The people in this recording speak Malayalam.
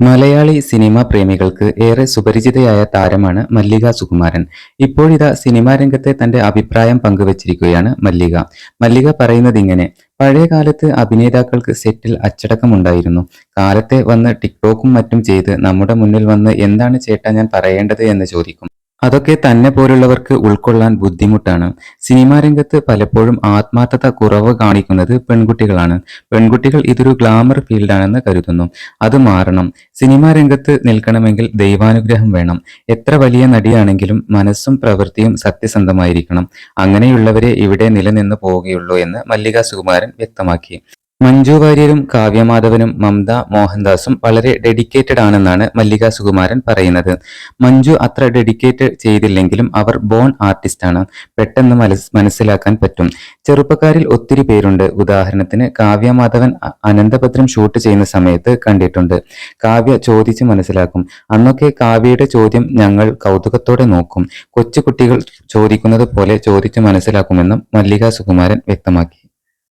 മലയാളി സിനിമാ പ്രേമികൾക്ക് ഏറെ സുപരിചിതയായ താരമാണ് മല്ലിക സുകുമാരൻ. ഇപ്പോഴിതാ സിനിമാ രംഗത്തെ തന്റെ അഭിപ്രായം പങ്കുവച്ചിരിക്കുകയാണ് മല്ലിക. മല്ലിക പറയുന്നത് ഇങ്ങനെ പഴയ കാലത്ത് അഭിനേതാക്കൾക്ക് സെറ്റിൽ അച്ചടക്കമുണ്ടായിരുന്നു. കാലത്തെ വന്ന് ടിക്ടോക്കും മറ്റും ചെയ്ത് നമ്മുടെ മുന്നിൽ വന്ന് എന്താണ് ചേട്ടാ ഞാൻ പറയേണ്ടത്? എന്ന് ചോദിക്കും. അതൊക്കെ തന്നെ പോലുള്ളവർക്ക് ഉൾക്കൊള്ളാൻ ബുദ്ധിമുട്ടാണ്. സിനിമാ രംഗത്ത് പലപ്പോഴും ആത്മാർത്ഥത കുറവ് കാണിക്കുന്നത് പെൺകുട്ടികളാണ്. പെൺകുട്ടികൾ ഇതൊരു ഗ്ലാമർ ഫീൽഡാണെന്ന് കരുതുന്നു. അത് മാറണം. സിനിമാ രംഗത്ത് നിൽക്കണമെങ്കിൽ ദൈവാനുഗ്രഹം വേണം. എത്ര വലിയ നടിയാണെങ്കിലും മനസ്സും പ്രവൃത്തിയും സത്യസന്ധമായിരിക്കണം. അങ്ങനെയുള്ളവരെ ഇവിടെ നിലനിന്ന് പോവുകയുള്ളൂ എന്ന് മല്ലിക സുകുമാരൻ വ്യക്തമാക്കി. മഞ്ജു വാര്യരും കാവ്യമാധവനും മമത മോഹൻദാസും വളരെ ഡെഡിക്കേറ്റഡ് ആണെന്നാണ് മല്ലിക സുകുമാരൻ പറയുന്നത്. മഞ്ജു അത്ര ഡെഡിക്കേറ്റ് ചെയ്തില്ലെങ്കിലും അവർ ബോൺ ആർട്ടിസ്റ്റ് ആണ്. പെട്ടെന്ന് മനസ്സിലാക്കാൻ പറ്റും. ചെറുപ്പക്കാരിൽ ഒത്തിരി പേരുണ്ട്. ഉദാഹരണത്തിന് കാവ്യമാധവൻ അനന്തപത്രം ഷൂട്ട് ചെയ്യുന്ന സമയത്ത് കണ്ടിട്ടുണ്ട്. കാവ്യ ചോദിച്ച് മനസ്സിലാക്കും. അന്നൊക്കെ കാവ്യയുടെ ചോദ്യം ഞങ്ങൾ കൗതുകത്തോടെ നോക്കും. കൊച്ചുകുട്ടികൾ ചോദിക്കുന്നത് പോലെ ചോദിച്ച് മനസ്സിലാക്കുമെന്നും മല്ലിക സുകുമാരൻ വ്യക്തമാക്കി.